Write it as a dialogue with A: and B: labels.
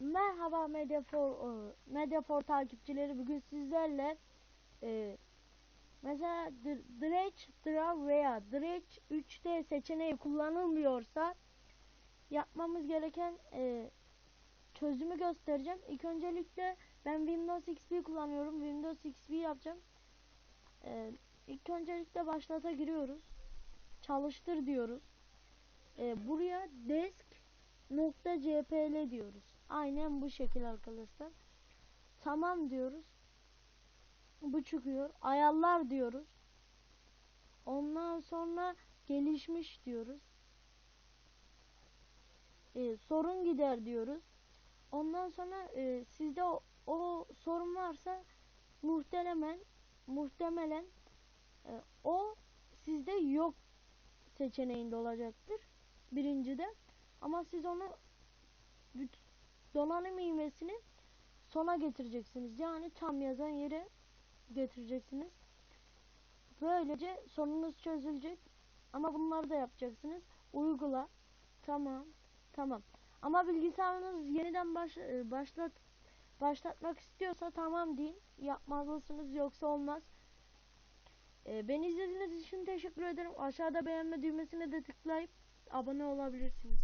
A: Merhaba Mediafor, e, Mediafor takipçileri bugün sizlerle e, mesela Dredge Draw veya Dredge 3D seçeneği kullanılmıyorsa yapmamız gereken e, çözümü göstereceğim. İlk öncelikle ben Windows XP kullanıyorum. Windows XP yapacağım. E, ilk öncelikle başlata giriyoruz. Çalıştır diyoruz. E, buraya desk nokta cpl diyoruz. Aynen bu şekil arkadaşlar. Tamam diyoruz. Bu çıkıyor. Ayarlar diyoruz. Ondan sonra gelişmiş diyoruz. Ee, sorun gider diyoruz. Ondan sonra e, sizde o, o sorun varsa muhtemelen muhtemelen e, o sizde yok seçeneğinde olacaktır. Birincide. Ama siz onu donanım ivmesini sona getireceksiniz. Yani tam yazan yere getireceksiniz. Böylece sorununuz çözülecek. Ama bunları da yapacaksınız. Uygula. Tamam. Tamam. Ama bilgisayarınız yeniden baş, e, başlat başlatmak istiyorsa tamam deyin. Yapmalısınız yoksa olmaz. E, beni izlediğiniz için teşekkür ederim. Aşağıda beğenme düğmesine de tıklayıp abone olabilirsiniz.